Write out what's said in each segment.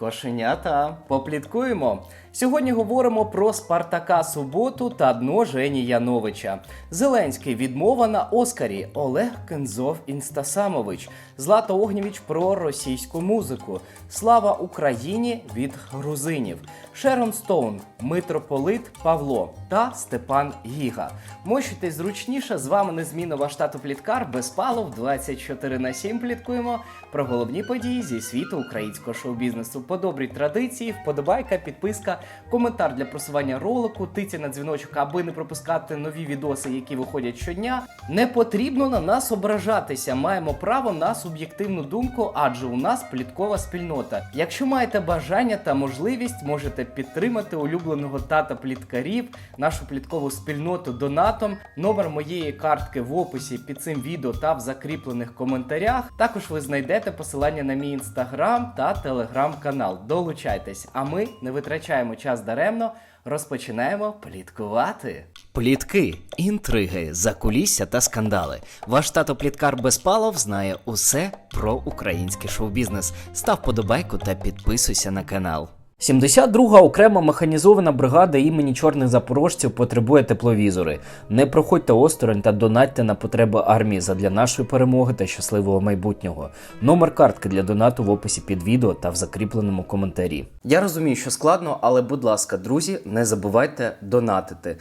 Кошенята, попліткуємо. Сьогодні говоримо про Спартака Суботу та дно Жені Яновича. Зеленський відмова на Оскарі. Олег Кензов Інстасамович. Злата Огнєвіч про російську музику. Слава Україні від грузинів. Шерон Стоун, митрополит Павло та Степан Гіга. Мощуйтесь зручніше. З вами незмінно ваш тато Пліткар. Безпалов 24 на 7 пліткуємо про головні події зі світу українського шоу-бізнесу. По добрій традиції, вподобайка, підписка, коментар для просування ролику, тиця на дзвіночок, аби не пропускати нові відоси, які виходять щодня. Не потрібно на нас ображатися. Маємо право на суб'єктивну думку, адже у нас пліткова спільнота. Якщо маєте бажання та можливість, можете підтримати улюбленого тата пліткарів, нашу пліткову спільноту донатом. Номер моєї картки в описі під цим відео та в закріплених коментарях. Також ви знайдете посилання на мій інстаграм та телеграм-канал. Долучайтесь, а ми не витрачаємо час даремно. Розпочинаємо пліткувати. Плітки, інтриги, закулісся та скандали. Ваш тато Пліткар Безпалов знає усе про український шоу-бізнес. Став подобайку та підписуйся на канал. 72-га окрема механізована бригада імені чорних запорожців потребує тепловізори. Не проходьте осторонь та донатьте на потреби армії задля нашої перемоги та щасливого майбутнього. Номер картки для донату в описі під відео та в закріпленому коментарі. Я розумію, що складно, але будь ласка, друзі, не забувайте донатити.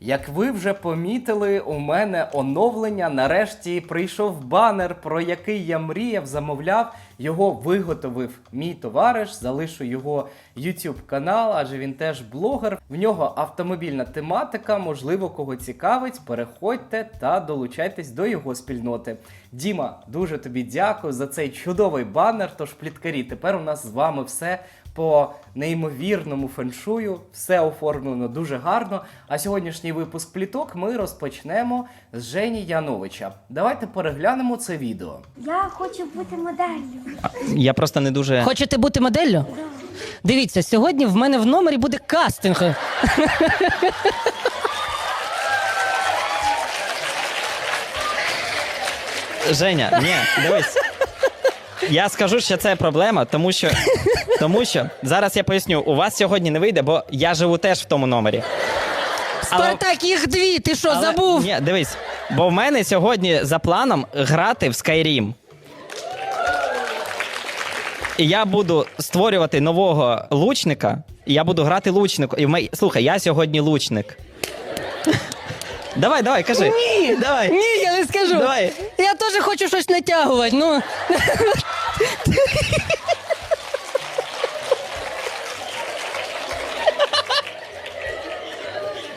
Як ви вже помітили, у мене оновлення. Нарешті прийшов банер, про який я мріяв, замовляв. Його виготовив мій товариш. Залишу його YouTube канал, адже він теж блогер. В нього автомобільна тематика. Можливо, кого цікавить. Переходьте та долучайтесь до його спільноти. Діма, дуже тобі дякую за цей чудовий банер. Тож пліткарі, тепер у нас з вами все по неймовірному феншую. Все оформлено дуже гарно. А сьогоднішній випуск пліток ми розпочнемо з Жені Яновича. Давайте переглянемо це відео. Я хочу бути моделлю. Я просто не дуже. Хочете бути моделлю? Дивіться, сьогодні в мене в номері буде кастинг. Женя, ні, дивись. Я скажу, що це проблема, тому що, тому що зараз я поясню, у вас сьогодні не вийде, бо я живу теж в тому номері. Спартак, їх дві, ти що, Але- забув? Ні, дивись, бо в мене сьогодні за планом грати в Skyrim. І я буду створювати нового лучника, і я буду грати лучнику. І в мей... Слухай, я сьогодні лучник. Давай, давай, кажи. Ні, давай. Ні, я не скажу. Давай. Я теж хочу щось натягувати. Ну.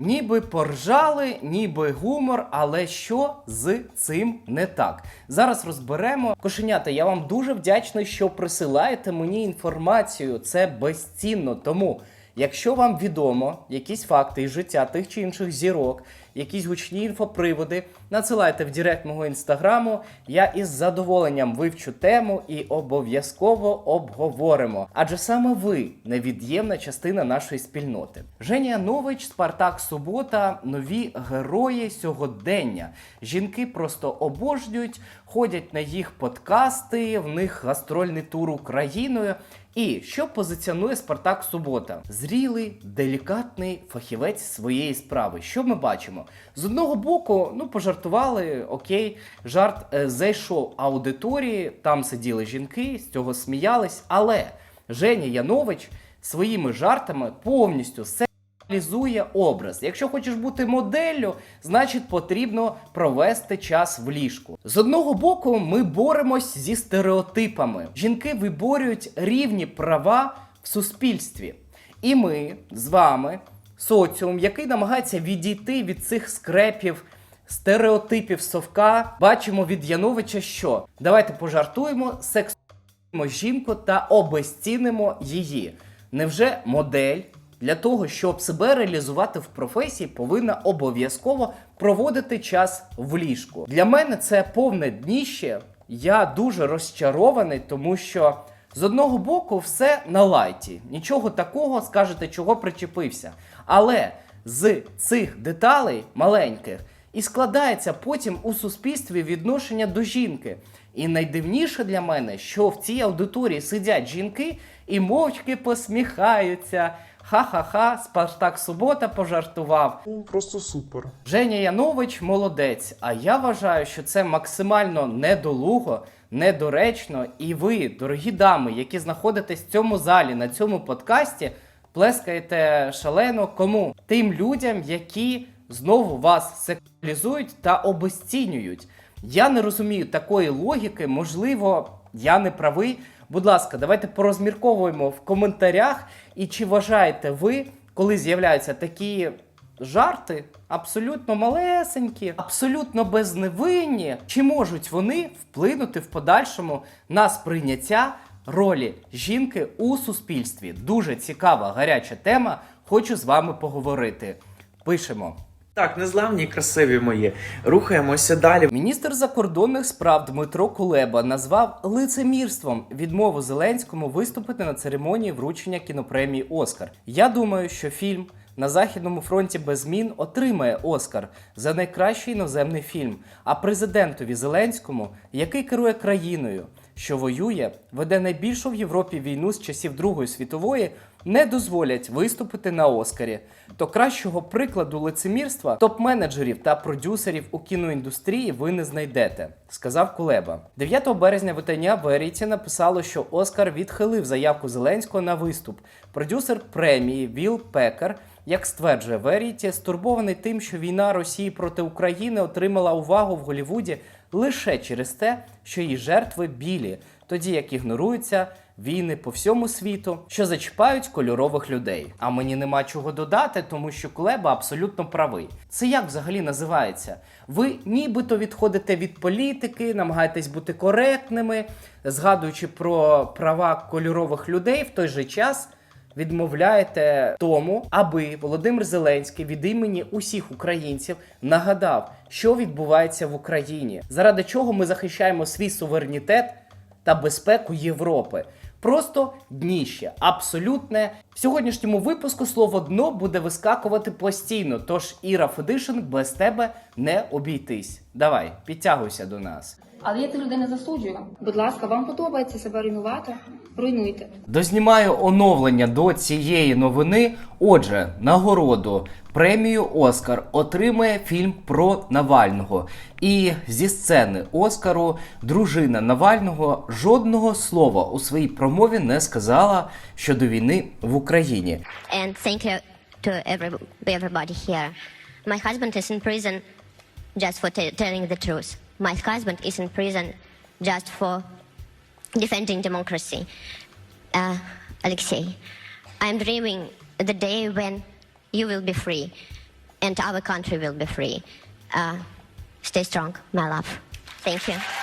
Ніби поржали, ніби гумор, але що з цим не так? Зараз розберемо. Кошенята, я вам дуже вдячний, що присилаєте мені інформацію. Це безцінно. Тому, якщо вам відомо якісь факти із життя тих чи інших зірок, якісь гучні інфоприводи, надсилайте в Директ мого інстаграму. Я із задоволенням вивчу тему і обов'язково обговоримо. Адже саме ви невід'ємна частина нашої спільноти. Женя Янович, Спартак Субота, нові герої сьогодення. Жінки просто обожнюють, ходять на їх подкасти, в них гастрольний тур Україною. І що позиціонує Спартак Субота? Зрілий, делікатний фахівець своєї справи. Що ми бачимо? З одного боку, ну пожартували, окей, жарт е, зайшов аудиторії, там сиділи жінки, з цього сміялись, але Женя Янович своїми жартами повністю все реалізує образ. Якщо хочеш бути моделлю, значить потрібно провести час в ліжку. З одного боку, ми боремось зі стереотипами. Жінки виборюють рівні права в суспільстві. І ми з вами, соціум, який намагається відійти від цих скрепів. Стереотипів совка бачимо від Яновича, що давайте пожартуємо, сексуємо жінку та обезцінимо її. Невже модель для того, щоб себе реалізувати в професії, повинна обов'язково проводити час в ліжку. Для мене це повне дніще. Я дуже розчарований, тому що з одного боку все на лайті. Нічого такого, скажете, чого причепився. Але з цих деталей маленьких і складається потім у суспільстві відношення до жінки. І найдивніше для мене, що в цій аудиторії сидять жінки і мовчки посміхаються. Ха-ха-ха, Спартак Субота пожартував. Ну, Просто супер. Женя Янович молодець. А я вважаю, що це максимально недолуго, недоречно. І ви, дорогі дами, які знаходитесь в цьому залі на цьому подкасті, плескаєте шалено кому? Тим людям, які знову вас сексуалізують та обесцінюють. Я не розумію такої логіки, можливо, я не правий. Будь ласка, давайте порозмірковуємо в коментарях. І чи вважаєте ви, коли з'являються такі жарти, абсолютно малесенькі, абсолютно безневинні, чи можуть вони вплинути в подальшому на сприйняття ролі жінки у суспільстві? Дуже цікава гаряча тема. Хочу з вами поговорити. Пишемо. Так, незламні красиві мої. Рухаємося далі. Міністр закордонних справ Дмитро Кулеба назвав лицемірством відмову Зеленському виступити на церемонії вручення кінопремії Оскар. Я думаю, що фільм на західному фронті без змін отримає Оскар за найкращий іноземний фільм. А президентові Зеленському, який керує країною, що воює, веде найбільшу в Європі війну з часів Другої світової, не дозволять виступити на Оскарі. То кращого прикладу лицемірства топ-менеджерів та продюсерів у кіноіндустрії ви не знайдете, сказав Кулеба. 9 березня видання Веріті написало, що Оскар відхилив заявку Зеленського на виступ. Продюсер премії Віл Пекер, як стверджує Веріті, стурбований тим, що війна Росії проти України отримала увагу в Голлівуді лише через те, що її жертви білі, тоді як ігноруються війни по всьому світу, що зачіпають кольорових людей. А мені нема чого додати, тому що Кулеба абсолютно правий. Це як взагалі називається? Ви нібито відходите від політики, намагаєтесь бути коректними, згадуючи про права кольорових людей в той же час. Відмовляєте тому, аби Володимир Зеленський від імені усіх українців нагадав, що відбувається в Україні, заради чого ми захищаємо свій суверенітет та безпеку Європи. Просто дніще, абсолютне. В сьогоднішньому випуску слово дно буде вискакувати постійно. Тож Іра Федишин без тебе не обійтись. Давай, підтягуйся до нас. Але я цих людей не засуджую. Будь ласка, вам подобається себе руйнувати? Руйнуйте. Дознімаю оновлення до цієї новини. Отже, нагороду премію Оскар отримає фільм про Навального. І зі сцени Оскару дружина Навального жодного слова у своїй промові не сказала щодо війни в Україні. and thank you to everybody here. My husband is in prison just for t- telling the truth. My husband is in prison just for defending democracy. Uh, Alexei, I'm dreaming the day when you will be free and our country will be free. Uh, stay strong, my love. Thank you.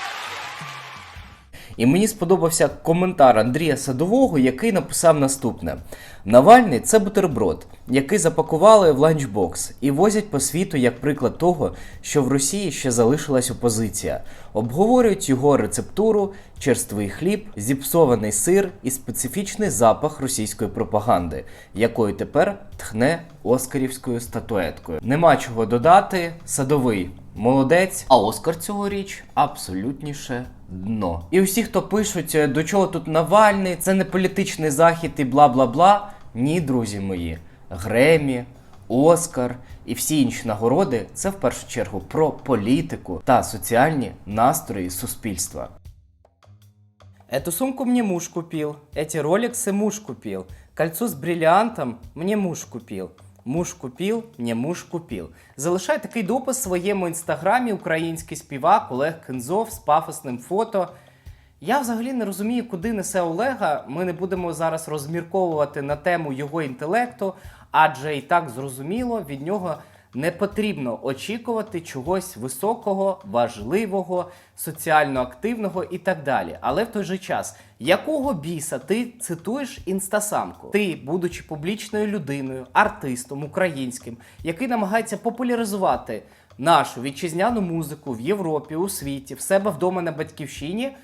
І мені сподобався коментар Андрія Садового, який написав наступне: Навальний це бутерброд, який запакували в ланчбокс і возять по світу як приклад того, що в Росії ще залишилась опозиція. Обговорюють його рецептуру, черствий хліб, зіпсований сир і специфічний запах російської пропаганди, якою тепер тхне оскарівською статуеткою. Нема чого додати. Садовий молодець, а Оскар цьогоріч абсолютніше дно. І усі, хто пишуть, е, до чого тут Навальний, це не політичний захід і бла бла бла. Ні, друзі мої, Гремі, Оскар і всі інші нагороди це в першу чергу про політику та соціальні настрої суспільства. Эту сумку мне муж купил, эти роликсы муж купил, кольцо с бриллиантом мне муж купил. Муж купіл, мені муж купіл. Залишай такий допис в своєму інстаграмі український співак Олег Кензов з пафосним фото. Я взагалі не розумію, куди несе Олега. Ми не будемо зараз розмірковувати на тему його інтелекту, адже і так зрозуміло, від нього не потрібно очікувати чогось високого, важливого, соціально активного і так далі. Але в той же час, якого біса ти цитуєш інстасамку? Ти, будучи публічною людиною, артистом українським, який намагається популяризувати нашу вітчизняну музику в Європі, у світі, в себе вдома на батьківщині.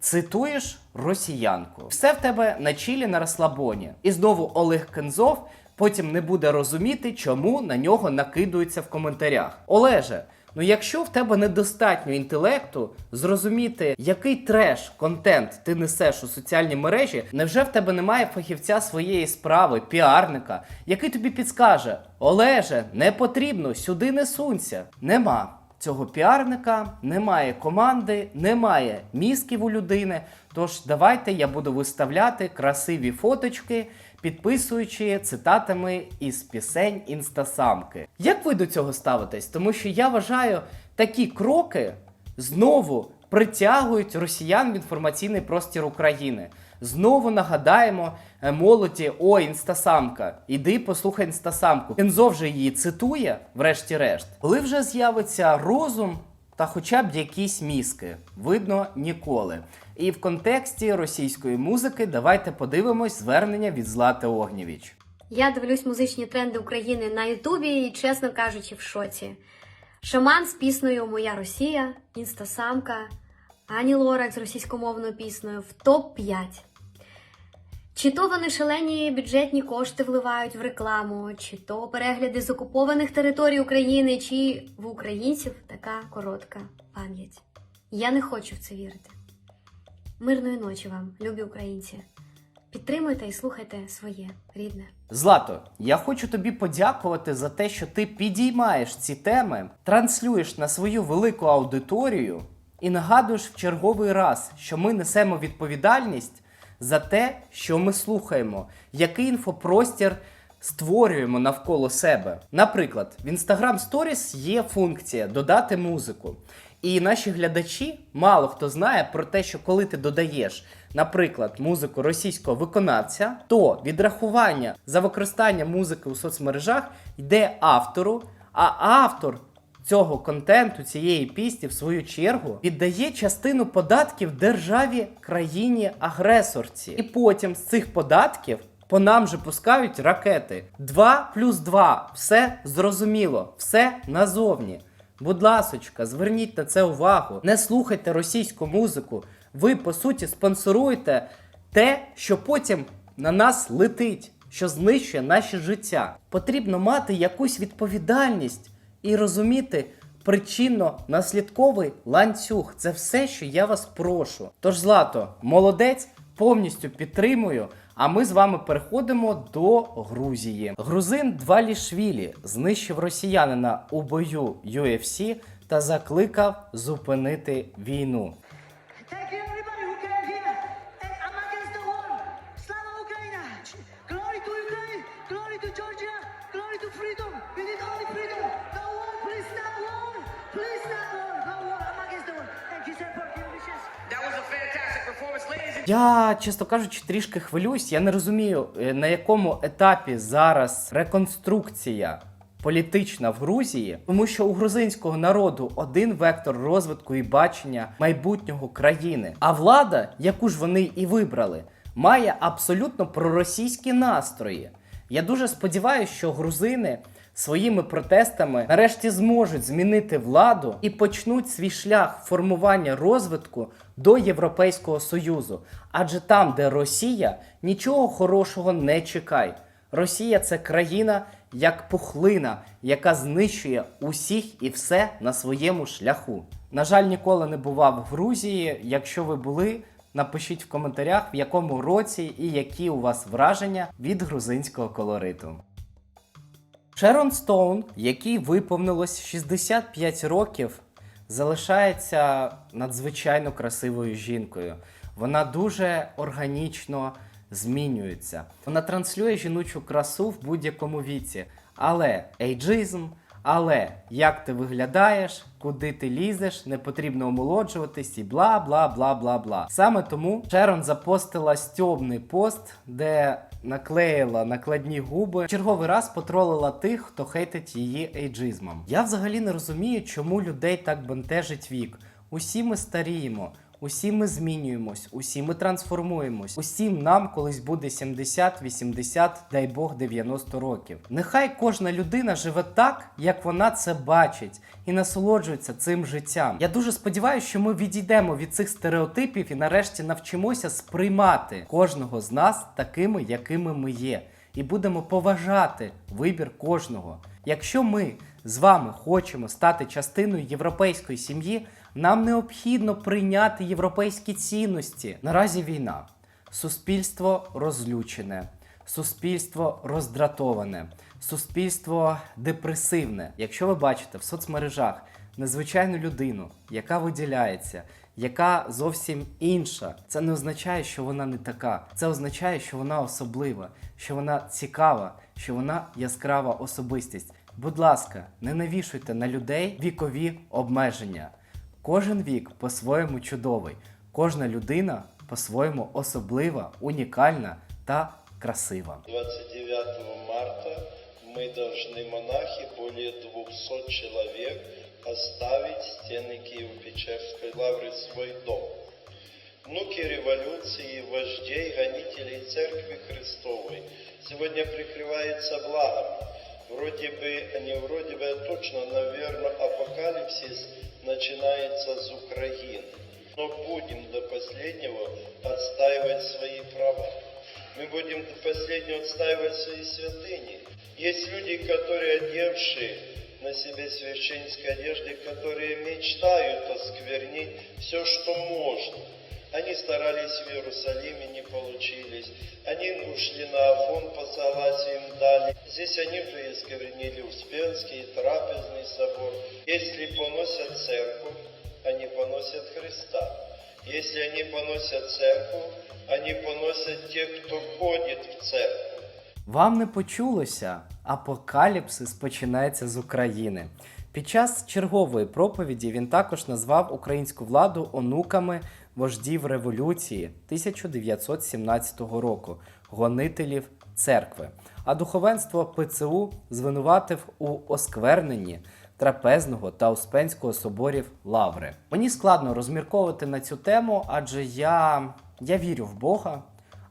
Цитуєш росіянку. Все в тебе на чілі на розслабоні. І знову Олег Кензов потім не буде розуміти, чому на нього накидуються в коментарях. Олеже, Ну, якщо в тебе недостатньо інтелекту зрозуміти, який треш контент ти несеш у соціальні мережі, невже в тебе немає фахівця своєї справи, піарника, який тобі підскаже: Олеже, не потрібно, сюди не сунься. Нема цього піарника, немає команди, немає мізків у людини. Тож давайте я буду виставляти красиві фоточки, підписуючи цитатами із пісень інстасамки. Як ви до цього ставитесь? Тому що я вважаю, такі кроки знову притягують росіян в інформаційний простір України. Знову нагадаємо е, молоді, о, інстасамка, іди послухай інстасамку. Кензо вже її цитує, врешті-решт. Коли вже з'явиться розум та хоча б якісь мізки, видно ніколи. І в контексті російської музики давайте подивимось звернення від Злати Огнєвіч. Я дивлюсь музичні тренди України на Ютубі і, чесно кажучи, в шоці. Шаман з піснею Моя Росія, Інстасамка, Ані Лорак з російськомовною піснею в топ-5. Чи то вони шалені бюджетні кошти вливають в рекламу, чи то перегляди з окупованих територій України, чи в українців така коротка пам'ять. Я не хочу в це вірити. Мирної ночі вам, любі українці. Підтримуйте і слухайте своє рідне. Злато, я хочу тобі подякувати за те, що ти підіймаєш ці теми, транслюєш на свою велику аудиторію і нагадуєш в черговий раз, що ми несемо відповідальність за те, що ми слухаємо, який інфопростір створюємо навколо себе. Наприклад, в Instagram Stories є функція додати музику. І наші глядачі мало хто знає про те, що коли ти додаєш, наприклад, музику російського виконавця, то відрахування за використання музики у соцмережах йде автору, а автор цього контенту, цієї пісні, в свою чергу, віддає частину податків державі країні-агресорці. І потім з цих податків по нам же пускають ракети. 2 плюс 2. Все зрозуміло, все назовні. Будь ласочка, зверніть на це увагу. Не слухайте російську музику. Ви, по суті, спонсоруєте те, що потім на нас летить, що знищує наше життя. Потрібно мати якусь відповідальність і розуміти причинно-наслідковий ланцюг. Це все, що я вас прошу. Тож, Злато, молодець, повністю підтримую. А ми з вами переходимо до Грузії. Грузин Двалішвілі знищив росіянина у бою UFC та закликав зупинити війну. Я, чесно кажучи, трішки хвилююсь. Я не розумію, е, на якому етапі зараз реконструкція політична в Грузії, тому що у грузинського народу один вектор розвитку і бачення майбутнього країни. А влада, яку ж вони і вибрали, має абсолютно проросійські настрої. Я дуже сподіваюся, що грузини своїми протестами нарешті зможуть змінити владу і почнуть свій шлях формування розвитку до Європейського Союзу. Адже там, де Росія, нічого хорошого не чекай. Росія це країна як пухлина, яка знищує усіх і все на своєму шляху. На жаль, ніколи не бував в Грузії. Якщо ви були, напишіть в коментарях, в якому році і які у вас враження від грузинського колориту. Шерон Стоун, якій виповнилось 65 років, залишається надзвичайно красивою жінкою. Вона дуже органічно змінюється. Вона транслює жіночу красу в будь-якому віці. Але ейджизм, але як ти виглядаєш, куди ти лізеш, не потрібно омолоджуватись і бла бла бла бла бла. Саме тому Шерон запостила стьобний пост, де наклеїла накладні губи. Черговий раз потролила тих, хто хейтить її ейджизмом. Я взагалі не розумію, чому людей так бентежить вік. Усі ми старіємо. Усі ми змінюємось, усі ми трансформуємось. Усім нам колись буде 70, 80, дай Бог 90 років. Нехай кожна людина живе так, як вона це бачить, і насолоджується цим життям. Я дуже сподіваюся, що ми відійдемо від цих стереотипів і нарешті навчимося сприймати кожного з нас такими, якими ми є. і будемо поважати вибір кожного. Якщо ми з вами хочемо стати частиною європейської сім'ї, нам необхідно прийняти європейські цінності. Наразі війна, суспільство розлючене, суспільство роздратоване, суспільство депресивне. Якщо ви бачите в соцмережах незвичайну людину, яка виділяється, яка зовсім інша, це не означає, що вона не така. Це означає, що вона особлива, що вона цікава, що вона яскрава особистість. Будь ласка, не навішуйте на людей вікові обмеження. Кожен вік по-своєму чудовий, кожна людина по-своєму особлива, унікальна та красива. 29 марта мы должны, монахи, более 200 человек, оставить стены Киево-Печерской лавры свой дом. Внуки революции, вождей, гонителей Церкви Христовой сегодня прикрываются благом. Вроде бы, не вроде бы, а точно, наверное, апокалипсис начинается с Украины. Но будем до последнего отстаивать свои права. Мы будем до последнего отстаивать свои святыни. Есть люди, которые, одевшие на себе священской одежды, которые мечтают осквернить все, что можно. Они старались в Иерусалиме, не получились. Они ушли на Афон, по согласию им дали. Здесь они уже искоренили Успенский, Трапезный собор. Если поносят церковь, они поносят Христа. Если они поносят церковь, они поносят тех, кто ходит в церковь. Вам не почулося? Апокаліпсис починається з України. Під час чергової проповіді він також назвав українську владу онуками вождів революції 1917 року, гонителів церкви. А духовенство ПЦУ звинуватив у оскверненні трапезного та Успенського соборів Лаври. Мені складно розмірковувати на цю тему, адже я, я вірю в Бога,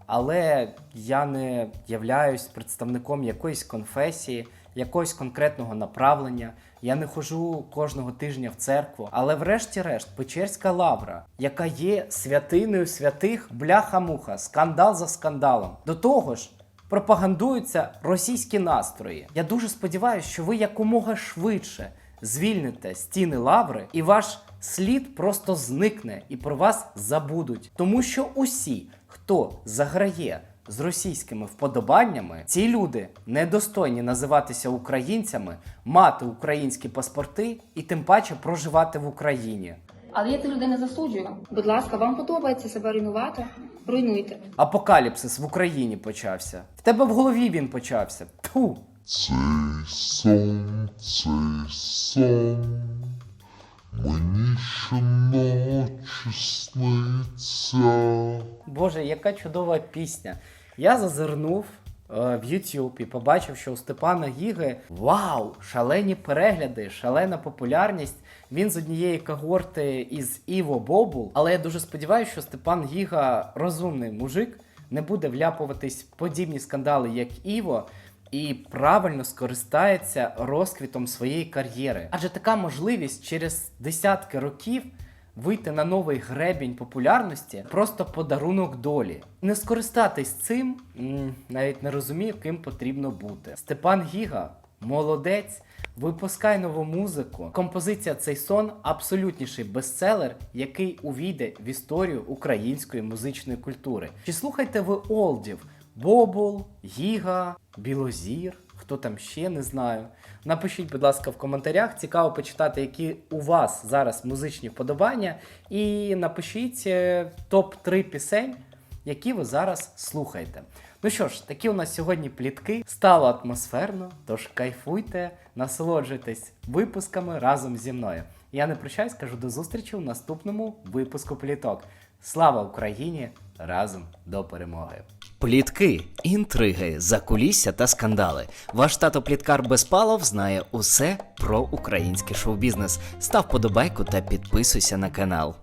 але я не являюсь представником якоїсь конфесії, якогось конкретного направлення. Я не ходжу кожного тижня в церкву. Але врешті-решт, Печерська лавра, яка є святиною святих, бляха-муха, скандал за скандалом. До того ж, пропагандуються російські настрої. Я дуже сподіваюся, що ви якомога швидше звільните стіни лаври, і ваш слід просто зникне і про вас забудуть. Тому що усі, хто заграє з російськими вподобаннями, ці люди недостойні називатися українцями, мати українські паспорти і тим паче проживати в Україні. Але я цих людей не засуджую. Будь ласка, вам подобається себе руйнувати? Руйнуйте. Апокаліпсис в Україні почався. В тебе в голові він почався. Тьфу! Цей сон, цей сон, мені щоночі сниться. Боже, яка чудова пісня. Я зазирнув е, в YouTube і побачив, що у Степана Гіги вау! Шалені перегляди, шалена популярність. Він з однієї когорти із Іво Бобул. Але я дуже сподіваюся, що Степан Гіга розумний мужик, не буде вляпуватись в подібні скандали, як Іво. І правильно скористається розквітом своєї кар'єри. Адже така можливість через десятки років вийти на новий гребінь популярності просто подарунок долі. Не скористатись цим навіть не розумію, ким потрібно бути. Степан Гіга, молодець, випускай нову музику. Композиція цей сон абсолютніший бестселер, який увійде в історію української музичної культури. Чи слухайте ви олдів? Бобул, Гіга, Білозір, хто там ще не знаю. Напишіть, будь ласка, в коментарях. Цікаво почитати, які у вас зараз музичні вподобання. І напишіть е, топ-3 пісень, які ви зараз слухаєте. Ну що ж, такі у нас сьогодні плітки. Стало атмосферно, тож кайфуйте, насолоджуйтесь випусками разом зі мною. Я не прощаюсь, кажу до зустрічі у наступному випуску пліток. Слава Україні! Разом до перемоги! Плітки, інтриги, закулісся та скандали. Ваш тато Пліткар Безпалов знає усе про український шоу-бізнес. Став подобайку та підписуйся на канал.